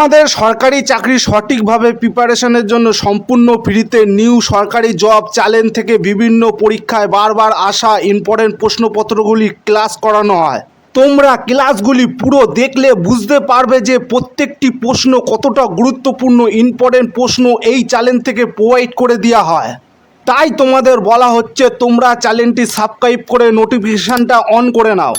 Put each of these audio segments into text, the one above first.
তোমাদের সরকারি চাকরি সঠিকভাবে প্রিপারেশনের জন্য সম্পূর্ণ ফ্রিতে নিউ সরকারি জব চ্যালেঞ্জ থেকে বিভিন্ন পরীক্ষায় বারবার আসা ইম্পর্টেন্ট প্রশ্নপত্রগুলি ক্লাস করানো হয়। তোমরা ক্লাসগুলি পুরো দেখলে বুঝতে পারবে যে প্রত্যেকটি প্রশ্ন কতটা গুরুত্বপূর্ণ ইম্পর্টেন্ট প্রশ্ন এই চ্যালেঞ্জ থেকে প্রোভাইড করে দেওয়া হয়। তাই তোমাদের বলা হচ্ছে তোমরা চ্যানেলটি সাবস্ক্রাইব করে নোটিফিকেশানটা অন করে নাও।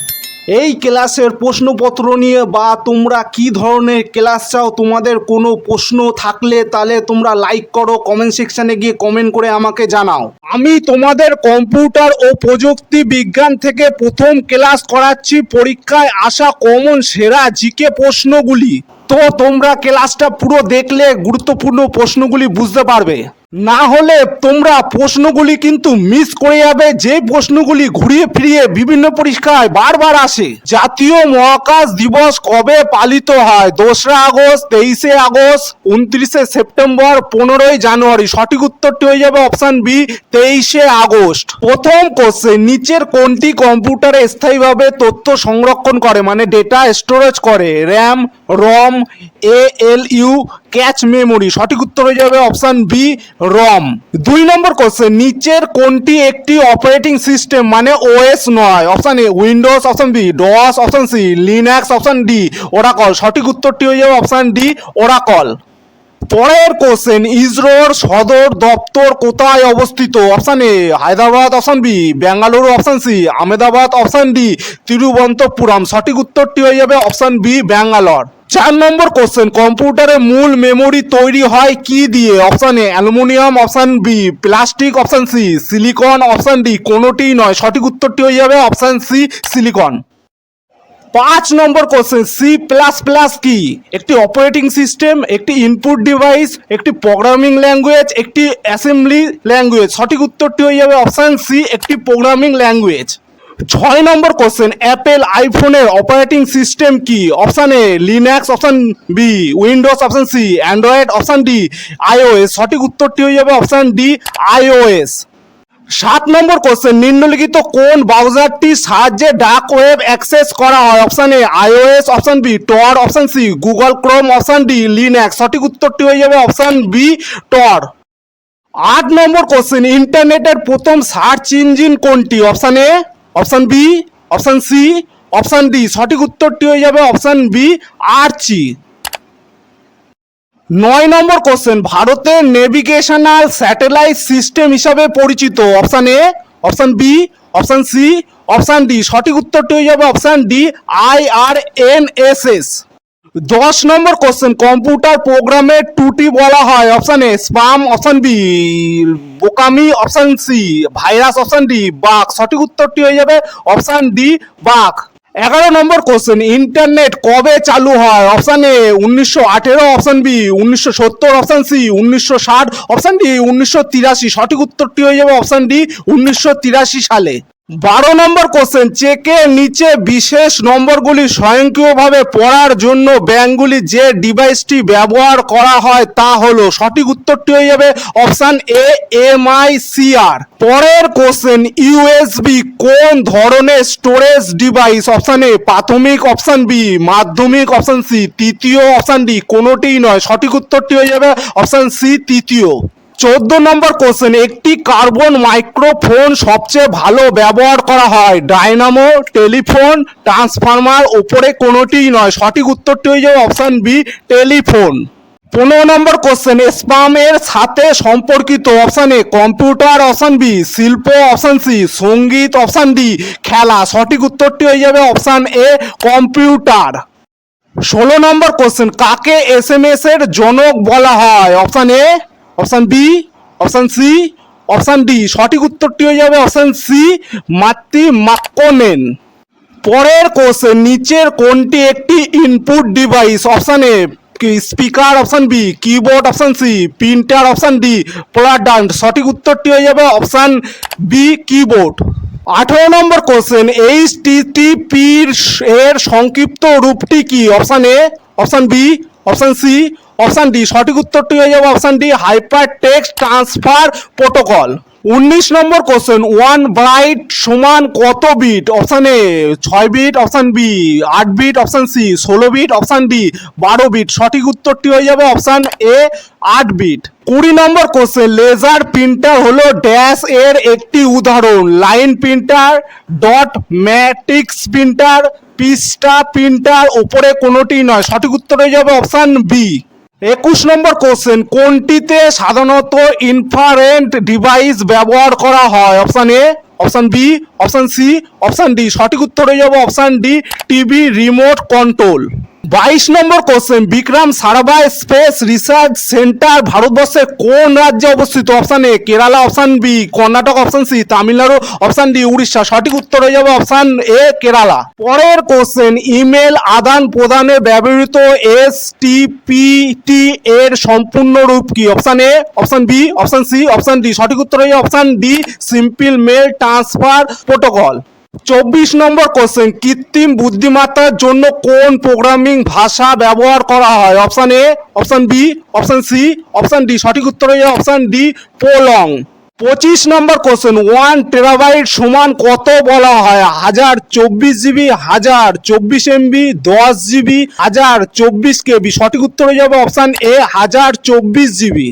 এই ক্লাসের প্রশ্নপত্র নিয়ে বা তোমরা কি ধরনের ক্লাস চাও, তোমাদের কোনো প্রশ্ন থাকলে তাহলে তোমরা লাইক করো কমেন্ট সেকশানে গিয়ে কমেন্ট করে আমাকে জানাও। আমি তোমাদের কম্পিউটার ও প্রযুক্তি বিজ্ঞান থেকে প্রথম ক্লাস করাচ্ছি, পরীক্ষায় আসা কমন সেরা জিকে প্রশ্নগুলি। তো তোমরা ক্লাসটা পুরো দেখলে গুরুত্বপূর্ণ প্রশ্নগুলি বুঝতে পারবে। না হলে তোমরা প্রশ্নগুলি কিন্তু মিস করে যাবে। যে প্রশ্নগুলি ঘুরিয়ে ফিরিয়ে বিভিন্ন পরীক্ষায় বারবার আসে। জাতীয় মহাকাশ দিবস কবে পালিত হয়? দোসরা আগস্ট, তেইশে আগস্ট, উনত্রিশে সেপ্টেম্বর, পনেরোই জানুয়ারি। সঠিক উত্তরটি হয়ে যাবে অপশন বি, তেইশে আগস্ট। প্রথম কোশ্চেন নিচের কোনটি কম্পিউটারে স্থায়ীভাবে তথ্য সংরক্ষণ করে? মানে ডেটা স্টোরেজ করে। RAM ROM A L U cache memory সঠিক উত্তর হয়ে যাবে অপশন বি রম। দুই নম্বর কোশ্চেন নিচের কোনটি একটি অপারেটিং সিস্টেম মানে ওএস নয়। Option A Windows option B DOS option C Linux option D Oracle সঠিক উত্তরটি হয়ে যাবে অপশন ডি ওরাকল পরের কোশ্চেন ইসরোর সদর দপ্তর কোথায় অবস্থিত? Option A Hyderabad option B Bengaluru option C Ahmedabad option D Thiruvananthapuram সঠিক উত্তরটি হয়ে যাবে অপশন বি ব্যাঙ্গালোর। চার নম্বর কোশ্চেন কম্পিউটারের মূল মেমোরি তৈরি হয় কি দিয়ে? Option A aluminium option B plastic option C silicon option D কোনোটিই নয়। সঠিক উত্তরটি হয়ে যাবে অপশান সি সিলিকন পাঁচ নম্বর কোশ্চেন সি প্লাস প্লাস কি? একটি অপারেটিং সিস্টেম একটি ইনপুট ডিভাইস একটি প্রোগ্রামিং ল্যাঙ্গুয়েজ একটি অ্যাসেম্বলি ল্যাঙ্গুয়েজ সঠিক উত্তরটি হয়ে যাবে অপশান সি একটি প্রোগ্রামিং ল্যাঙ্গুয়েজ ছয় নম্বর কোশ্চেন অ্যাপেল আইফোনের অপারেটিং সিস্টেম কি? Option A Linux option B Windows option C Android option D iOS সঠিক উত্তরটি হয়ে যাবে অপশান ডি আইওএস সাত নম্বর কোশ্চেন নিম্নলিখিত কোন ব্রাউজারটির সাহায্যে ডার্ক ওয়েব অ্যাক্সেস করা হয়? Option A iOS option B Tor option C Google Chrome option D Linux সঠিক উত্তরটি হয়ে যাবে অপশান বি টর আট নম্বর কোশ্চেন ইন্টারনেটের প্রথম সার্চ ইঞ্জিন কোনটি? Option A option B option C option D সঠিক উত্তরটি হয়ে যাবে অপশান বি আর চি নয় নম্বর কোশ্চেন ভারতের নেভিগেশনাল স্যাটেলাইট সিস্টেম হিসাবে পরিচিত। Option A option B option C option D সঠিক উত্তরটি হয়ে যাবে option D I R N S S দশ নম্বর কোশ্চেন কম্পিউটার প্রোগ্রামের টুটি বলা হয়। Option A spam option B বোকামি option C virus option D বাক সঠিক উত্তরটি হয়ে যাবে অপশান ডি বাক এগারো নম্বর কোশ্চেন ইন্টারনেট কবে চালু হয়? অপশান এ উনিশশো আঠেরো অপশান বি উনিশশো সত্তর অপশান সি উনিশশো ষাট অপশান ডি উনিশশো তিরাশি। সঠিক উত্তরটি হয়ে যাবে অপশান ডি উনিশশো তিরাশি সালে। বারো নম্বর কোশ্চেন চেকের নিচে বিশেষ নম্বরগুলি স্বয়ংক্রিয়ভাবে পড়ার জন্য ব্যাঙ্কগুলি যে ডিভাইসটি ব্যবহার করা হয় তা হলো, সঠিক উত্তরটি হয়ে যাবে option A M I C R পরের কোশ্চেন ইউএসবি কোন ধরনের স্টোরেজ ডিভাইস অপশান এ প্রাথমিক অপশান বি মাধ্যমিক অপশান সি তৃতীয় অপশান ডি কোনোটিই নয়। সঠিক উত্তরটি হয়ে যাবে অপশান সি তৃতীয়। চোদ্দ নম্বর কোশ্চেন একটি কার্বন মাইক্রোফোন সবচেয়ে ভালো ব্যবহার করা হয়। ডায়নামো টেলিফোন ট্রান্সফরমার ওপরে কোনোটিই নয়। সঠিক উত্তরটি হয়ে যাবে অপশান বি টেলিফোন পনেরো নম্বর কোশ্চেন স্পামের সাথে সম্পর্কিত option A computer option B শিল্প অপশান সি সংগীত অপশান ডি খেলা। সঠিক উত্তরটি হয়ে যাবে অপশান এ কম্পিউটার ষোলো নম্বর কোশ্চেন কাকে এস এম এস এর জনক বলা হয়? Option A option B option C option D সঠিক উত্তরটি হয়ে যাবে অপশান সি মাত্তি মাক্কোনেন। পরের কোশ্চেন নিচের কোনটি একটি input device option A speaker option B keyboard option C printer option D product সঠিক উত্তরটি হয়ে যাবে অপশান বি কিবোর্ড আঠেরো নম্বর কোশ্চেন এইচ টিটিপির এর সংক্ষিপ্ত রূপটি কি? Option A option B option C option D, সঠিক উত্তরটি হয়ে যাবে option D hyper text transfer protocol উনিশ নম্বর কোশ্চেন ওয়ান ব্রাইট সমান কত বিট অপশান এ, ছয় বিট অপশান বি, আট বিট অপশান সি, ষোলো বিট অপশান ডি, বারো বিট সঠিক উত্তরটি হয়ে যাবে অপশান এ, আট বিট কুড়ি নম্বর কোশ্চেন লেজার প্রিন্টার হলো ড্যাশ এর একটি উদাহরণ। Line printer dot matrix printer পিস্টা printer ওপরে কোনোটি নয়। সঠিক উত্তর হয়ে যাবে অপশান বি। একুশ নম্বর কোশ্চেন কোনটিতে সাধারণত ইনফারেন্ট ডিভাইস ব্যবহার করা হয়? Option A option B option C option D সঠিক উত্তর হয়ে যাবে option D TV remote control বাইশ নম্বর question Vikram Sarabhai space research centre ভারতবর্ষের কোন রাজ্যে অবস্থিত? Option A Kerala option B Karnataka option C Tamil Nadu option D Orissa. সঠিক উত্তর হয়ে যাবে অপশান এ কেরালা। পরের কোশ্চেন ইমেল আদান প্রদানে ব্যবহৃত এস টি এর সম্পূর্ণ রূপ কি? Option A option B option C option D সঠিক উত্তর হয়ে option D simple mail transfer protocol চব্বিশ নম্বর কোশ্চেন কৃত্রিম বুদ্ধিমত্তার জন্য কোন প্রোগ্রামিং ভাষা ব্যবহার করা হয়? Option A option B option C option D সঠিক উত্তর হয়ে অপশান ডি পোলং পঁচিশ নম্বর কোশ্চেন ওয়ান টেরাবাইট সমান কত বলা হয়? হাজার চব্বিশ জিবি হাজার চব্বিশ এমবি দশ জিবি হাজার চব্বিশ কেবি সঠিক উত্তর হয়ে যাবে অপশান এ হাজার চব্বিশ জিবি